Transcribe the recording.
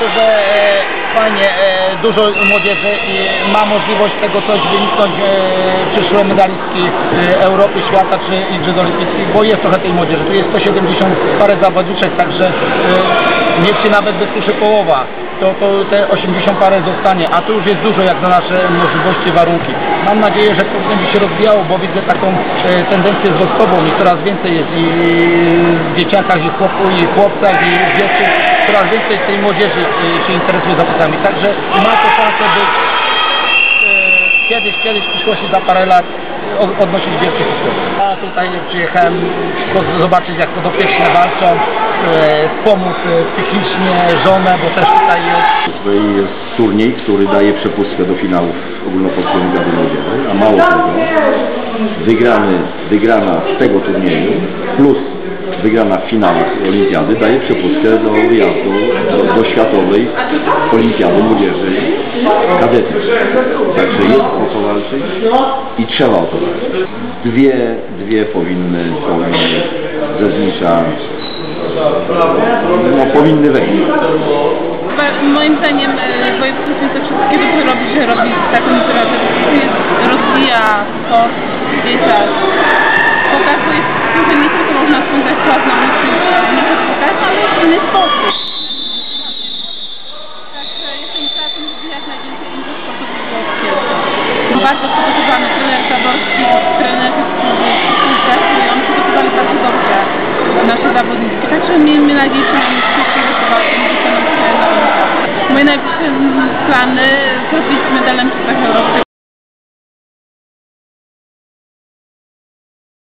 że e, fajnie, e, dużo młodzieży i ma możliwość tego coś wyniknąć e, przyszłe medalistki e, Europy, świata czy Igrzysk Olimpijskich, bo jest trochę tej młodzieży. Tu jest 170 parę zawodniczek, także e, niech się nawet wysuszy połowa. To, to te 80 parę zostanie, a to już jest dużo jak na nasze możliwości, warunki. Mam nadzieję, że to będzie się rozwijało, bo widzę taką e, tendencję wzrostową i coraz więcej jest i w dzieciakach, i, chłop, i chłopcach, i dziewczyn, coraz więcej tej młodzieży e, się interesuje zapasami. Także ma to szansę być e, kiedyś, kiedyś w przyszłości za parę lat odnosić wielkie sukcesy. Ja tutaj przyjechałem zobaczyć jak podopieczne walczą, e, pomóc e, psychicznie żonę, bo też tutaj jest Tutaj jest turniej, który daje przepustkę do finałów ogólnopolskiej olimpiady młodzieży, a mało tego, wygrany, wygrana z tego turnieju plus wygrana w finałach olimpiady daje przepustkę do wyjazdu do, do światowej olimpiady młodzieży kadetów. Także jest o co walczyć i trzeba o to walczyć. Dwie, dwie powinny, powinny ze no powinny wejść. Moim zdaniem e, województwo to wszystkiego co robi, że robi taką. Jest, rozwija sport w dzieciach. Pokazuje, nie spotkać, ale w inny sposób. Także jestem żeby jak najwięcej innych w Kielcach. Bardzo przygotowany trener Zaborski, trenerzy współpracują, przygotowali bardzo dobrze nasze zawodniczki. Także miejmy nadzieję, że mamy wykonać Moje najbliższe plany zrobić medalem w.